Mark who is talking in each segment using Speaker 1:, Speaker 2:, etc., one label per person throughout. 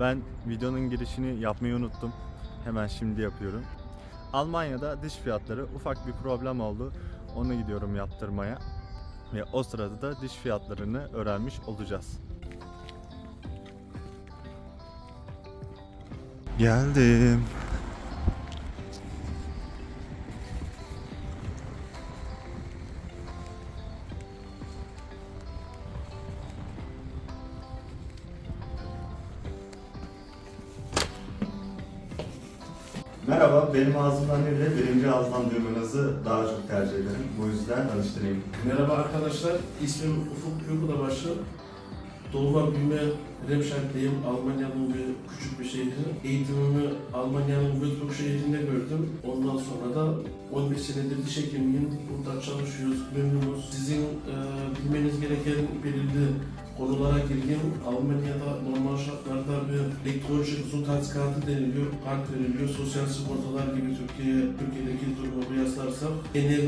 Speaker 1: Ben videonun girişini yapmayı unuttum. Hemen şimdi yapıyorum. Almanya'da diş fiyatları ufak bir problem oldu. Onu gidiyorum yaptırmaya. Ve o sırada da diş fiyatlarını öğrenmiş olacağız. Geldim. Merhaba, benim ağzımdan değil de birinci ağızdan duymanızı daha çok tercih ederim. Bu yüzden tanıştırayım.
Speaker 2: Merhaba arkadaşlar, ismim Ufuk Yurdabaşı. Doğma büyüme Remşentliyim. Almanya'nın bir küçük bir şehri. Eğitimimi Almanya'nın Würzburg şehrinde gördüm. Ondan sonra da 11 senedir diş hekimiyim. Burada çalışıyoruz, memnunuz. Sizin e, bilmeniz gereken belirli konulara gireyim. Almanya'da normal şartlarda bir elektronik Gesundheitskarte deniliyor, kart veriliyor. Sosyal sigortalar gibi Türkiye, Türkiye'deki durumu kıyaslarsak genel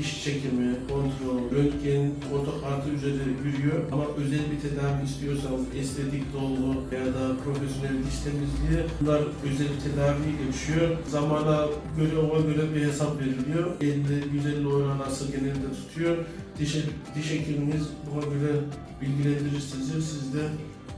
Speaker 2: diş çekimi, kontrol, röntgen, ortokartı üzeri yürüyor. Ama özel bir tedavi istiyorsanız estetik dolgu veya da profesyonel diş temizliği bunlar özel bir tedavi geçiyor. Zamana göre ona göre bir hesap veriliyor. 50-150 euro arası genelde tutuyor. Diş, diş hekiminiz buna göre bilgilendirir sizi. Siz de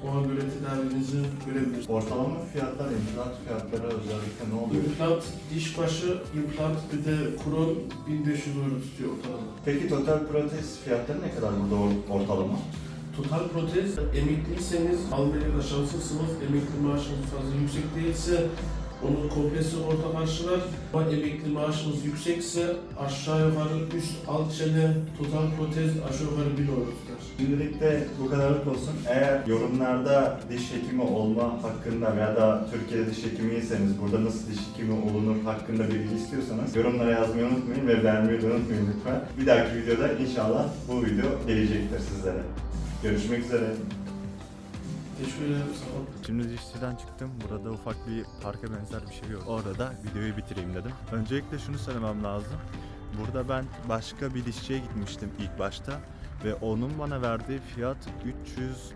Speaker 2: ona göre tedavinizi görebilirsiniz.
Speaker 1: Ortalama fiyatlar, implant fiyatları özellikle ne oluyor?
Speaker 2: İmplant, diş başı, implant bir de kron 1500 euro tutuyor ortalama.
Speaker 1: Peki total protez fiyatları ne kadar burada or- ortalama?
Speaker 2: Total protez, emekliyseniz Almanya'da şanslısınız, emekli maaşınız fazla yüksek değilse onun komple sigorta karşılar. Ama emekli maaşınız yüksekse aşağı yukarı üst alt çene total protez aşağı yukarı 1000 euro tutar.
Speaker 1: Şimdilik de bu kadarlık olsun. Eğer yorumlarda diş hekimi olma hakkında veya da Türkiye'de diş hekimiyseniz burada nasıl diş hekimi olunur hakkında bilgi istiyorsanız yorumlara yazmayı unutmayın ve beğenmeyi de unutmayın lütfen. Bir dahaki videoda inşallah bu video gelecektir sizlere. Görüşmek üzere. Şimdi dişçiden çıktım. Burada ufak bir parka benzer bir şey yok. Orada da videoyu bitireyim dedim. Öncelikle şunu söylemem lazım. Burada ben başka bir dişçiye gitmiştim ilk başta ve onun bana verdiği fiyat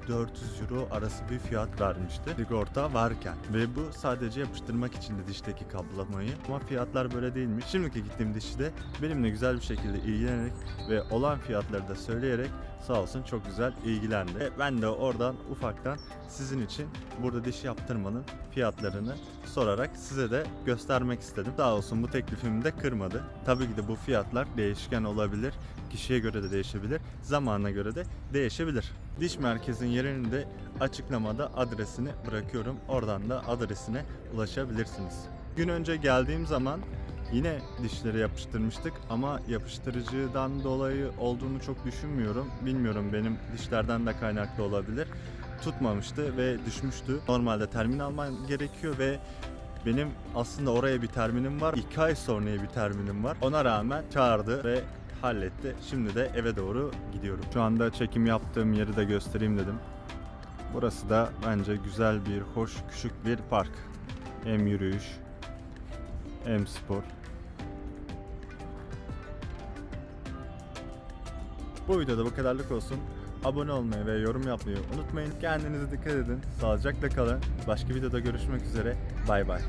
Speaker 1: 300-400 euro arası bir fiyat vermişti sigorta varken ve bu sadece yapıştırmak için de dişteki kaplamayı ama fiyatlar böyle değilmiş. Şimdiki gittiğim dişçi de benimle güzel bir şekilde ilgilenerek ve olan fiyatları da söyleyerek sağ olsun çok güzel ilgilendi. E, Ben de oradan ufaktan sizin için burada diş yaptırmanın fiyatlarını sorarak size de göstermek istedim. Sağ olsun bu teklifimi de kırmadı. Tabii ki de bu fiyatlar değişken olabilir. Kişiye göre de değişebilir. Zamanına göre de değişebilir. Diş merkezin yerini de açıklamada adresini bırakıyorum. Oradan da adresine ulaşabilirsiniz. Gün önce geldiğim zaman Yine dişleri yapıştırmıştık ama yapıştırıcıdan dolayı olduğunu çok düşünmüyorum. Bilmiyorum benim dişlerden de kaynaklı olabilir. Tutmamıştı ve düşmüştü. Normalde termin alman gerekiyor ve benim aslında oraya bir terminim var. 2 ay sonraya bir terminim var. Ona rağmen çağırdı ve halletti. Şimdi de eve doğru gidiyorum. Şu anda çekim yaptığım yeri de göstereyim dedim. Burası da bence güzel bir, hoş, küçük bir park. Hem yürüyüş, hem spor. Bu videoda bu kadarlık olsun. Abone olmayı ve yorum yapmayı unutmayın. Kendinize dikkat edin. Sağlıcakla kalın. Başka videoda görüşmek üzere. Bay bay.